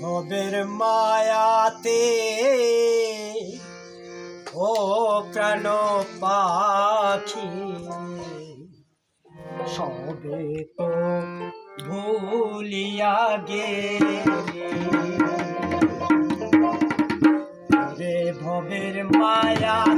ভবের মায়াতে। ও প্রাণ পাখি সবে তো ভুলিয়া গেলে। ভবের মায়া